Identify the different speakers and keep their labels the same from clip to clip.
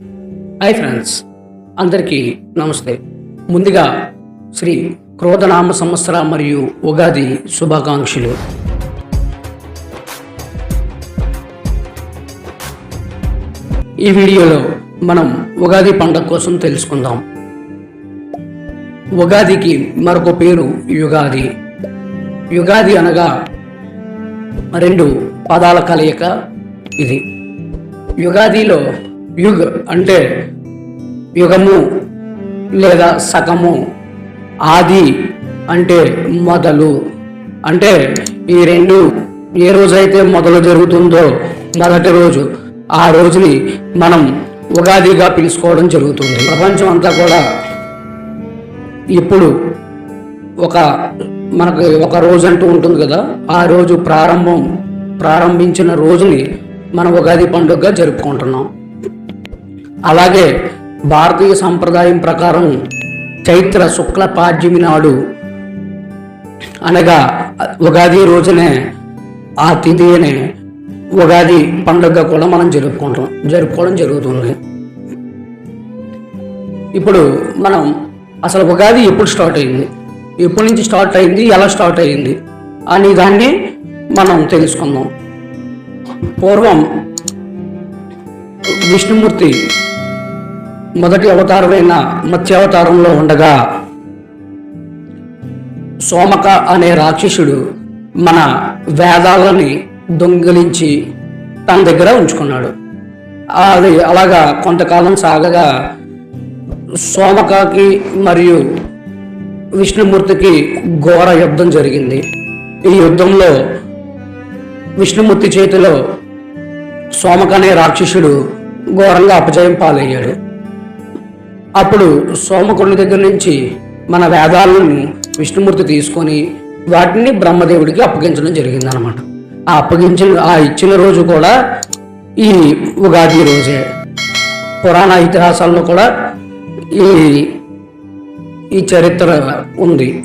Speaker 1: Hi friends అందరికీ నమస్తే. ముందుగా శ్రీ క్రోధనామ సంవత్సర మరియు ఉగాది శుభాకాంక్షలు. ఈ వీడియోలో మనం ఉగాది పండుగ కోసం తెలుసుకుందాం. ఉగాదికి మరొక పేరు యుగాది. యుగాది అనగా రెండు పదాల కలయిక ఇది. యుగాదిలో యుగ్ అంటే యుగము లేదా సగము ఆది అంటే మొదలు. అంటే ఈ రెండు ఏ రోజైతే మొదలు జరుగుతుందో మొదటి రోజు ఆ రోజుని మనం ఉగాదిగా పిలుచుకోవడం జరుగుతుంది. ప్రపంచం అంతా కూడా ఇప్పుడు ఒక మనకు ఒక రోజు అంటూ ఉంటుంది కదా ఆ రోజు ప్రారంభం ప్రారంభించిన రోజుని మనం ఉగాది పండుగగా జరుపుకుంటున్నాం. అలాగే భారతీయ సంప్రదాయం ప్రకారం చైత్ర శుక్ల పాడ్యమి నాడు అనగా ఉగాది రోజునే ఆ తిథినే ఉగాది పండుగ కూడా మనం జరుపుకుంటాం జరుపుకోవడం జరుగుతుంది. ఇప్పుడు మనం అసలు ఉగాది ఎప్పుడు స్టార్ట్ అయింది? ఎప్పటి నుంచి స్టార్ట్ అయింది? ఎలా స్టార్ట్ అయింది? అనే దాన్ని మనం తెలుసుకుందాం. పూర్వం విష్ణుమూర్తి మొదటి అవతారమైన మత్స్యావతారంలో ఉండగా సోమక అనే రాక్షసుడు మన వేదాలని దొంగిలించి తన దగ్గర ఉంచుకున్నాడు. అది అలాగా కొంతకాలం సాగగా సోమకకి మరియు విష్ణుమూర్తికి ఘోర యుద్ధం జరిగింది. ఈ యుద్ధంలో విష్ణుమూర్తి చేతిలో సోమక అనే రాక్షసుడు ఘోరంగా అపజయం పాలయ్యాడు. అప్పుడు సోమకుడి దగ్గర నుంచి మన వేదాలను విష్ణుమూర్తి తీసుకొని వాటిని బ్రహ్మదేవుడికి అప్పగించడం జరిగింది అనమాట ఆ అప్పగించిన ఆ ఇచ్చిన రోజు కూడా ఈ ఉగాది రోజే. పురాణ ఇతిహాసాల్లో కూడా ఈ ఈ చరిత్ర ఉంది.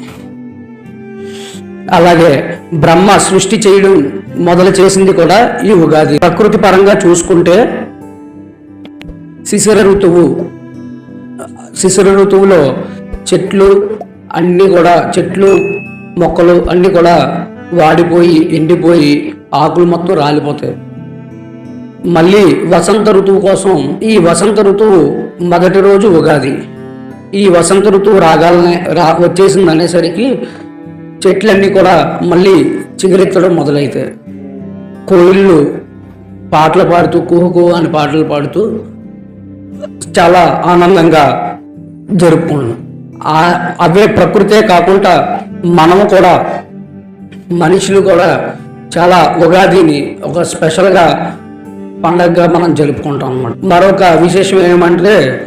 Speaker 1: అలాగే బ్రహ్మ సృష్టి చేయడం మొదలు చేసింది కూడా ఈ ఉగాది. ప్రకృతి పరంగా చూసుకుంటే శిశిర ఋతువు శిశిర ఋతువులో చెట్లు అన్నీ కూడా చెట్లు మొక్కలు అన్నీ కూడా వాడిపోయి ఎండిపోయి ఆకులు మొత్తం రాలిపోతాయి. మళ్ళీ వసంత ఋతువు కోసం ఈ వసంత ఋతువు మొదటి రోజు ఉగాది. ఈ వసంత ఋతువు రాగాలనే రా వచ్చేసింది అనేసరికి చెట్లన్నీ కూడా మళ్ళీ చిగురెత్తడం మొదలైతే కోయిళ్ళు పాటలు పాడుతూ కుహుకు అని పాటలు పాడుతూ చాలా ఆనందంగా జరుపుకున్నాం. ఆ- అవే ప్రకృతే కాకుండా మనము కూడా మనుషులు కూడా చాలా ఉగాదిని ఒక స్పెషల్గా పండగగా మనం జరుపుకుంటాం అన్నమాట. మరొక విశేషం ఏమంటే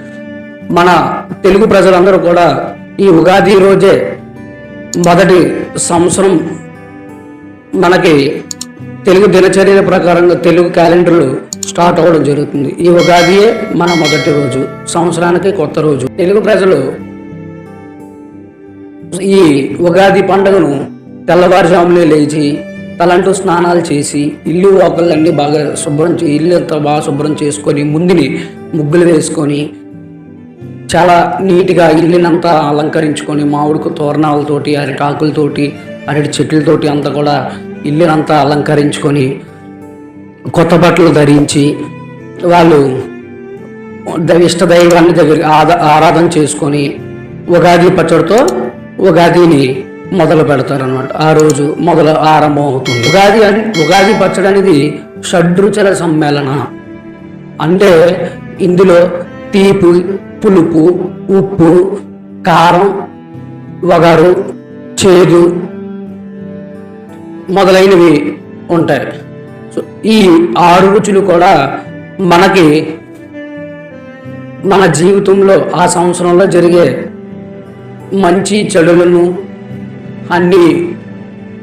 Speaker 1: మన తెలుగు ప్రజలందరూ కూడా ఈ ఉగాది రోజే మొదటి సంవత్సరం మనకి తెలుగు దినచర్యల ప్రకారంగా తెలుగు క్యాలెండర్లు స్టార్ట్ అవ్వడం జరుగుతుంది. ఈ ఉగాదియే మన మొదటి రోజు సంవత్సరానికి కొత్త రోజు. తెలుగు ప్రజలు ఈ ఉగాది పండుగను తెల్లవారుజామునే లేచి తలంటూ స్నానాలు చేసి ఇల్లు ఒకళ్ళన్నీ బాగా శుభ్రం చే ఇల్లు అంతా బాగా శుభ్రం చేసుకొని ముందుని ముగ్గులు వేసుకొని చాలా నీట్గా ఇల్లునంతా అలంకరించుకొని మామిడికి తోరణాలతోటి అరిటాకులతోటి అరటి చెట్లతోటి అంతా కూడా ఇల్లునంతా అలంకరించుకొని కొత్త బట్టలు ధరించి వాళ్ళు ద- ఇష్ట దైవాన్ని దగ్గర ఆరాధన చేసుకొని ఉగాది పచ్చడితో ఉగాదిని మొదలు పెడతారనమాట ఆ రోజు మొదలు ఆరంభం అవుతుంది. ఉగాది అని ఉగాది పచ్చడి అనేది షడ్రుచుల సమ్మేళన. అంటే ఇందులో తీపి పులుపు ఉప్పు కారం వగరు చేదు మొదలైనవి ఉంటాయి. సో ఈ ఆరు రుచులు కూడా మనకి మన జీవితంలో ఆ సంవత్సరంలో జరిగే మంచి చెడులను అన్ని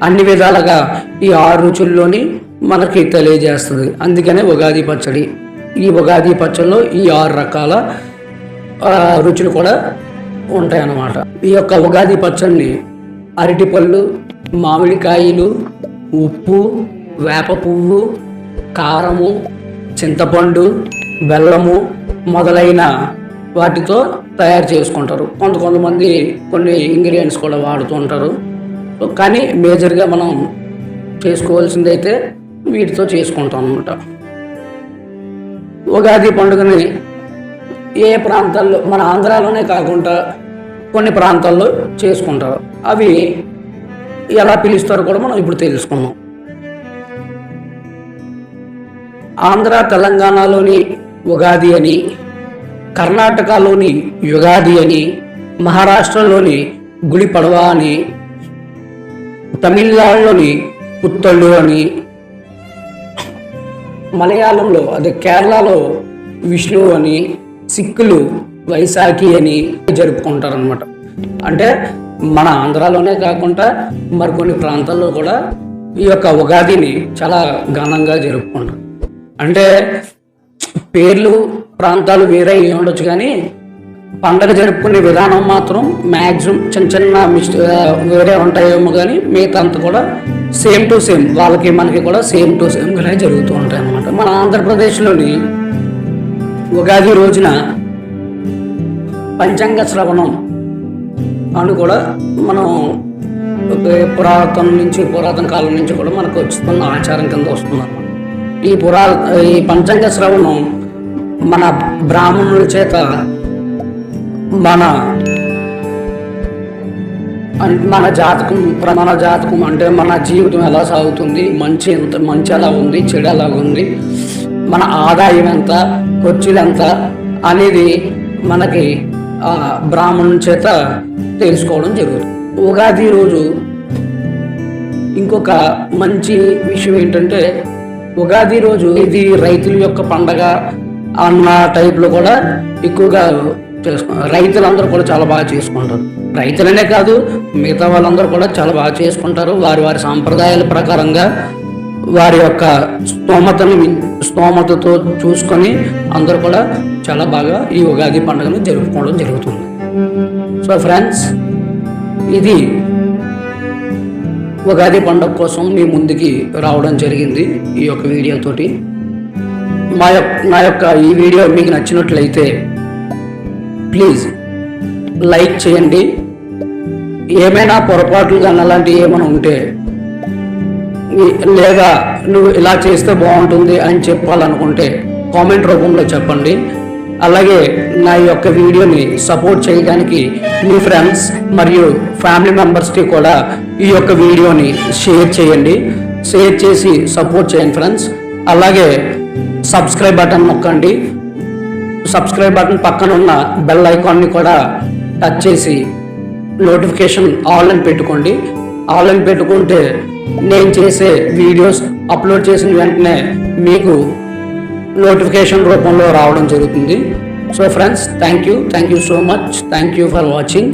Speaker 1: అన్ని విధాలుగా ఈ ఆరు రుచుల్లోని మనకి తెలియజేస్తుంది. అందుకనే ఉగాది పచ్చడి. ఈ ఉగాది పచ్చడిలో ఈ ఆరు రకాల రుచులు కూడా ఉంటాయన్నమాట. ఈ యొక్క ఉగాది పచ్చడిని అరటిపళ్ళు మామిడికాయలు ఉప్పు వేప పువ్వు కారము చింతపండు బెల్లము మొదలైన వాటితో తయారు చేసుకుంటారు. కొంత కొంతమంది కొన్ని ఇంగ్రీడియంట్స్ కూడా వాడుతూ ఉంటారు. కానీ మేజర్గా మనం చేసుకోవాల్సింది అయితే వీటితో చేసుకుంటాం అనమాట ఉగాది పండుగని ఏ ప్రాంతాల్లో మన ఆంధ్రాలోనే కాకుండా కొన్ని ప్రాంతాల్లో చేసుకుంటారు. అవి ఎలా పిలుస్తారో కూడా మనం ఇప్పుడు తెలుసుకున్నాం ఆంధ్ర తెలంగాణలోని ఉగాది అని కర్ణాటకలోని యుగాది అని మహారాష్ట్రలోని గుడి పడవ అని తమిళనాడులోని పుత్తళ్ళు అని మలయాళంలో అదే కేరళలో విష్ణు అని సిక్కులు వైశాఖి అని జరుపుకుంటారనమాట అంటే మన ఆంధ్రాలోనే కాకుండా మరికొన్ని ప్రాంతాల్లో కూడా ఈ యొక్క ఉగాదిని చాలా ఘనంగా జరుపుకుంటారు. అంటే పేర్లు ప్రాంతాలు వేరే ఉండొచ్చు కానీ పండగ జరుపుకునే విధానం మాత్రం మ్యాక్సిమం చిన్న చిన్న మిస్ట్ వేరే ఉంటాయేమో కానీ మిగతా అంతా కూడా సేమ్ టు సేమ్ వాళ్ళకి మనకి కూడా సేమ్ టు సేమ్గానే జరుగుతూ ఉంటాయి అన్నమాట. మన ఆంధ్రప్రదేశ్లోని ఉగాది రోజున పంచాంగ శ్రవణం అని కూడా మనం పురాతన నుంచి పురాతన కాలం నుంచి కూడా మనకు వస్తున్న ఆచారం కింద వస్తుంది అన్నమాట ఈ పురా ఈ పంచాంగ శ్రవణం మన బ్రాహ్మణుల చేత మన మన జాతకం ప్రమాణ మన జాతకం అంటే మన జీవితం ఎలా సాగుతుంది మంచి ఎంత మంచి ఎలా ఉంది చెడు ఎలా ఉంది మన ఆదాయం ఎంత ఖర్చులు ఎంత అనేది మనకి బ్రాహ్మణుల బ్రాహ్మణుని చేత తెలుసుకోవడం జరుగుతుంది. ఉగాది రోజు ఇంకొక మంచి విషయం ఏంటంటే ఉగాది రోజు ఇది రైతుల యొక్క పండగ అన్న టైప్లో కూడా ఎక్కువగా చేసుకుంటారు రైతులందరూ కూడా చాలా బాగా చేసుకుంటారు. రైతులనే కాదు మిగతా వాళ్ళందరూ కూడా చాలా బాగా చేసుకుంటారు. వారి వారి సాంప్రదాయాల ప్రకారంగా వారి యొక్క స్తోమతను స్తోమతతో చూసుకొని అందరూ కూడా చాలా బాగా ఈ ఉగాది పండుగను జరుపుకోవడం జరుగుతుంది. సో ఫ్రెండ్స్ ఇది ఉగాది పండుగ కోసం మీ ముందుకి రావడం జరిగింది ఈ యొక్క వీడియోతోటి మా యొక్క నా యొక్క ఈ వీడియో మీకు నచ్చినట్లయితే ప్లీజ్ లైక్ చేయండి. ఏమైనా పొరపాట్లు కానీ అలాంటివి ఏమైనా ఉంటే లేదా నువ్వు ఇలా చేస్తే బాగుంటుంది అని చెప్పాలనుకుంటే కామెంట్ రూపంలో చెప్పండి. అలాగే నా యొక్క వీడియోని సపోర్ట్ చేయడానికి మీ ఫ్రెండ్స్ మరియు ఫ్యామిలీ మెంబర్స్కి కూడా ఈ యొక్క వీడియోని షేర్ చేయండి. షేర్ చేసి సపోర్ట్ చేయండి ఫ్రెండ్స్ అలాగే సబ్స్క్రైబ్ బటన్ నొక్కండి. సబ్స్క్రైబ్ బటన్ పక్కన ఉన్న బెల్ ఐకాన్ని కూడా టచ్ చేసి నోటిఫికేషన్ ఆల్ అని పెట్టుకోండి. ఆల్ అని పెట్టుకుంటే నేను చేసే వీడియోస్ అప్లోడ్ చేసిన వెంటనే మీకు నోటిఫికేషన్ రూపంలో రావడం జరుగుతుంది. So friends thank you thank you so much thank you for watching